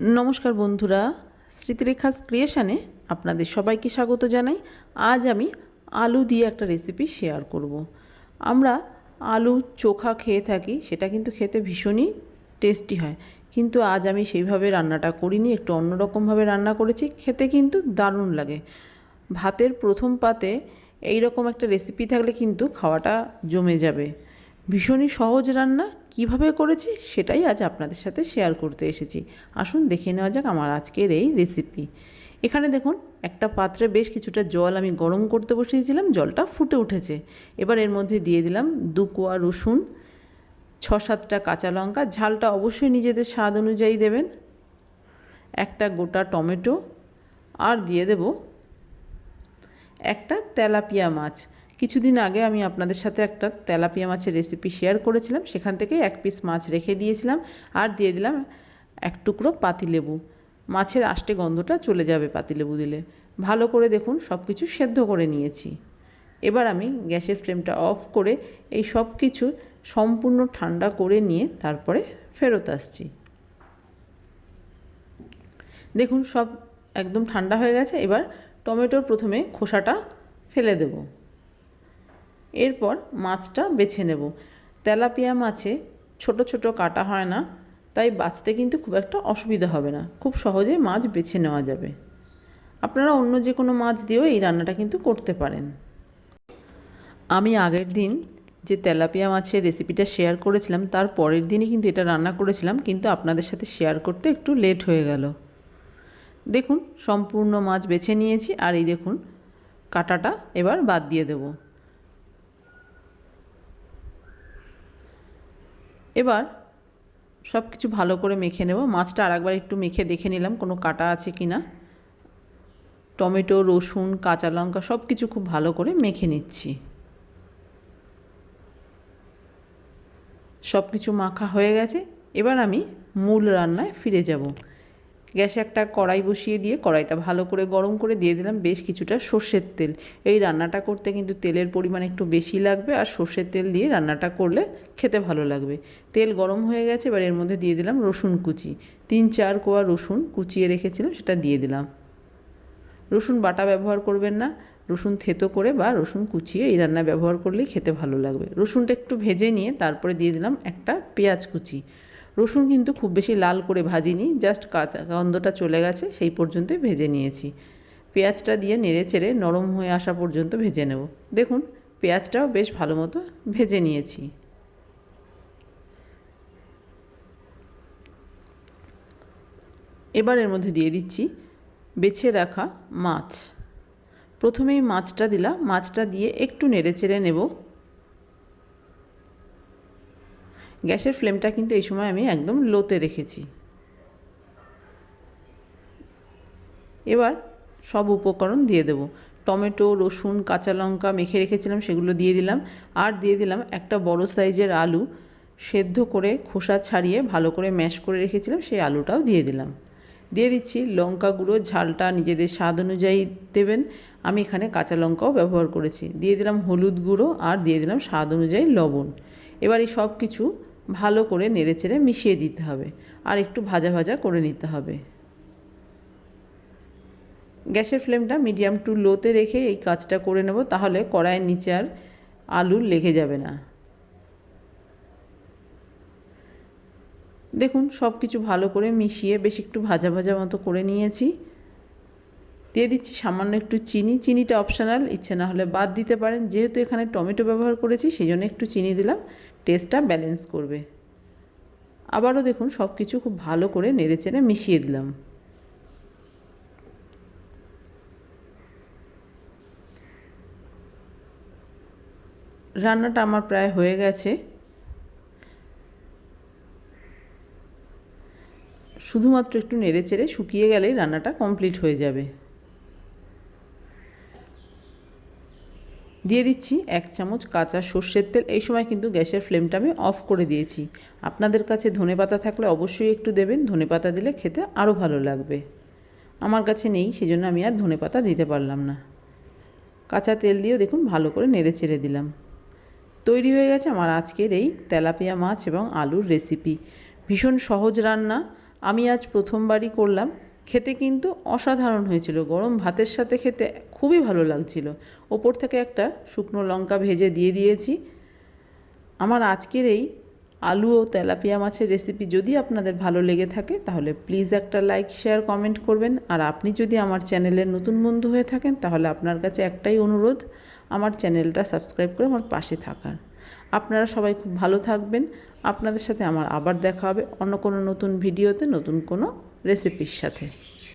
নমস্কার বন্ধুরা স্মৃতিরেখা ক্রিয়েশানে আপনাদের সবাইকে স্বাগত জানাই। আজ আমি আলু দিয়ে একটা রেসিপি শেয়ার করব। আমরা আলু চোখা খেয়ে থাকি, সেটা কিন্তু খেতে ভীষণই টেস্টি হয়। কিন্তু আজ আমি সেইভাবে রান্নাটা করিনি, একটু অন্যরকমভাবে রান্না করেছি, খেতে কিন্তু দারুণ লাগে। ভাতের প্রথম পাতে এই রকম একটা রেসিপি থাকলে কিন্তু খাওয়াটা জমে যাবে। ভীষণই সহজ রান্না, কীভাবে করেছি সেটাই আজ আপনাদের সাথে শেয়ার করতে এসেছি। আসুন দেখে নেওয়া যাক আমার আজকের এই রেসিপি এখানে দেখুন, একটা পাত্রে বেশ কিছুটা জল আমি গরম করতে বসিয়েছিলাম, জলটা ফুটে উঠেছে। এবার এর মধ্যে দিয়ে দিলাম দু কোয়া রসুন ছ সাতটা কাঁচা লঙ্কা, ঝালটা অবশ্যই নিজেদের স্বাদ অনুযায়ী দেবেন। একটা গোটা টমেটো, আর দিয়ে দেব একটা তেলাপিয়া মাছ। কিছুদিন আগে আমি আপনাদের সাথে একটা তেলাপিয়া মাছের রেসিপি শেয়ার করেছিলাম। সেখান থেকে এক পিস মাছ রেখে দিয়েছিলাম আর দিয়ে দিলাম এক টুকরো পাতিলেবু। মাছের আষ্টে গন্ধটা চলে যাবে পাতিলেবু দিলে। ভালো করে দেখুন সব কিছু সেদ্ধ করে নিয়েছি। এবার আমি গ্যাসের ফ্লেমটা অফ করে এই সব কিছু সম্পূর্ণ ঠান্ডা করে নিয়ে তারপরে ফেরত আসছি। দেখুন, সব একদম ঠান্ডা হয়ে গেছে। এবার টমেটোর প্রথমে খোসাটা ফেলে দেব। এরপর মাছটা বেছে নেব। তেলাপিয়া মাছে ছোট ছোট কাটা হয় না, তাই বাছতে কিন্তু খুব একটা অসুবিধা হবে না। খুব সহজে মাছ বেছে নেওয়া যাবে। আপনারা অন্য যে কোনো মাছ দিয়েও এই রান্নাটা কিন্তু করতে পারেন। আমি আগের দিন যে তেলাপিয়া মাছের রেসিপিটা শেয়ার করেছিলাম, তার পরের দিনই কিন্তু এটা রান্না করেছিলাম, কিন্তু আপনাদের সাথে শেয়ার করতে একটু লেট হয়ে গেল। দেখুন, সম্পূর্ণ মাছ বেছে নিয়েছি, আর এই দেখুন, কাটাটা এবার বাদ দিয়ে দেব। এবার সব কিছু ভালো করে মেখে নেব। মাছটা আরেকবার একটু মেখে দেখে নিলাম কোনো কাটা আছে কি না টমেটো, রসুন, কাঁচা লঙ্কা সব কিছু খুব ভালো করে মেখে নিচ্ছি। সব কিছু মাখা হয়ে গেছে। এবার আমি মূল রান্নায় ফিরে যাব। গ্যাসে একটা কড়াই বসিয়ে দিয়ে কড়াইটা ভালো করে গরম করে দিয়ে দিলাম বেশ কিছুটা সর্ষের তেল। এই রান্নাটা করতে কিন্তু তেলের পরিমাণ একটু বেশি লাগবে আর সর্ষের তেল দিয়ে রান্নাটা করলে খেতে ভালো লাগবে। তেল গরম হয়ে গেছে, এবার এর মধ্যে দিয়ে দিলাম রসুন কুচি। তিন চার কোয়া রসুন কুচিয়ে রেখেছিলাম, সেটা দিয়ে দিলাম। রসুন বাটা ব্যবহার করবেন না, রসুন থেতো করে বা রসুন কুচিয়ে এই রান্না ব্যবহার করলেই খেতে ভালো লাগবে। রসুনটা একটু ভেজে নিয়ে তারপরে দিয়ে দিলাম একটা পেঁয়াজ কুচি। রসুন কিন্তু খুব বেশি লাল করে ভাজিনি জাস্ট কাঁচা গন্ধটা চলে গেছে, সেই পর্যন্তই ভেজে নিয়েছি। পেঁয়াজটা দিয়ে নেড়ে চেড়ে নরম হয়ে আসা পর্যন্ত ভেজে নেব। দেখুন, পেঁয়াজটাও বেশ ভালো মতো ভেজে নিয়েছি। এবার এর মধ্যে দিয়ে দিচ্ছি বেছে রাখা মাছ। প্রথমেই মাছটা দিলাম, মাছটা দিয়ে একটু নেড়ে চেড়ে নেব। গ্যাসের ফ্লেমটা কিন্তু এই সময় আমি একদম লোতে রেখেছি। এবার সব উপকরণ দিয়ে দেব। টমেটো, রসুন, কাঁচা লঙ্কা মেখে রেখেছিলাম, সেগুলো দিয়ে দিলাম। আর দিয়ে দিলাম একটা বড় সাইজের আলু সেদ্ধ করে খোসা ছাড়িয়ে ভালো করে ম্যাশ করে রেখেছিলাম, সেই আলুটাও দিয়ে দিলাম। দিয়ে দিচ্ছি লঙ্কা গুঁড়ো, ঝালটা নিজেদের স্বাদ অনুযায়ী দেবেন। আমি এখানে কাঁচা লঙ্কাও ব্যবহার করেছি। দিয়ে দিলাম হলুদ গুঁড়ো আর দিয়ে দিলাম স্বাদ অনুযায়ী লবণ। এবার এই সব কিছু ভালো করে নেড়ে চেড়ে মিশিয়ে দিতে হবে আর একটু ভাজা ভাজা করে নিতে হবে। গ্যাসের ফ্লেমটা মিডিয়াম টু লোতে রেখে এই কাজটা করে নেব, তাহলে কড়াইয়ের নিচে আর আলু লেগে যাবে না। দেখুন সব কিছু ভালো করে মিশিয়ে বেশ একটু ভাজা ভাজা মতো করে নিয়েছি। দিয়ে দিচ্ছি, সামান্য একটু চিনি। চিনিটা অপশনাল ইচ্ছে না হলে বাদ দিতে পারেন। যেহেতু এখানে টমেটো ব্যবহার করেছি সেই জন্য একটু চিনি দিলাম। টেস্টটা ব্যালেন্স করবে। আবারও দেখুন সব কিছু খুব ভালো করে নেড়ে চেড়ে মিশিয়ে দিলাম। রান্নাটা আমার প্রায় হয়ে গেছে। শুধুমাত্র একটু নেড়ে চেড়ে শুকিয়ে গেলেই রান্নাটা কমপ্লিট হয়ে যাবে। দিয়ে দিচ্ছি এক চামচ কাঁচা সর্ষের তেল। এই সময় কিন্তু গ্যাসের ফ্লেমটা আমি অফ করে দিয়েছি। আপনাদের কাছে ধনে পাতা থাকলে অবশ্যই একটু দেবেন। ধনে পাতা দিলে খেতে আরও ভালো লাগবে। আমার কাছে নেই, সেজন্য আমি আর ধনে পাতা দিতে পারলাম না। কাঁচা তেল দিয়েও দেখুন ভালো করে নেড়ে চেড়ে দিলাম। তৈরি হয়ে গেছে আমার আজকের এই তেলাপিয়া মাছ এবং আলুর রেসিপি। ভীষণ সহজ রান্না। আমি আজ প্রথমবারই করলাম। খেতে কিন্তু অসাধারণ হয়েছিল। গরম ভাতের সাথে খেতে খুবই ভালো লাগছিল। ওপর থেকে একটা শুকনো লঙ্কা ভেজে দিয়ে দিয়েছি। আমার আজকের এই আলু ও তেলাপিয়া মাছের রেসিপি যদি আপনাদের ভালো লেগে থাকে, তাহলে প্লিজ একটা লাইক, শেয়ার, কমেন্ট করবেন। আর আপনি যদি আমার চ্যানেলের নতুন বন্ধু হয়ে থাকেন, তাহলে আপনার কাছে একটাই অনুরোধ, আমার চ্যানেলটা সাবস্ক্রাইব করে আমার পাশে থাকার। আপনারা সবাই খুব ভালো থাকবেন। আপনাদের সাথে আমার আবার দেখা হবে অন্য কোনো নতুন ভিডিওতে, নতুন কোনো রেসিপির সাথে।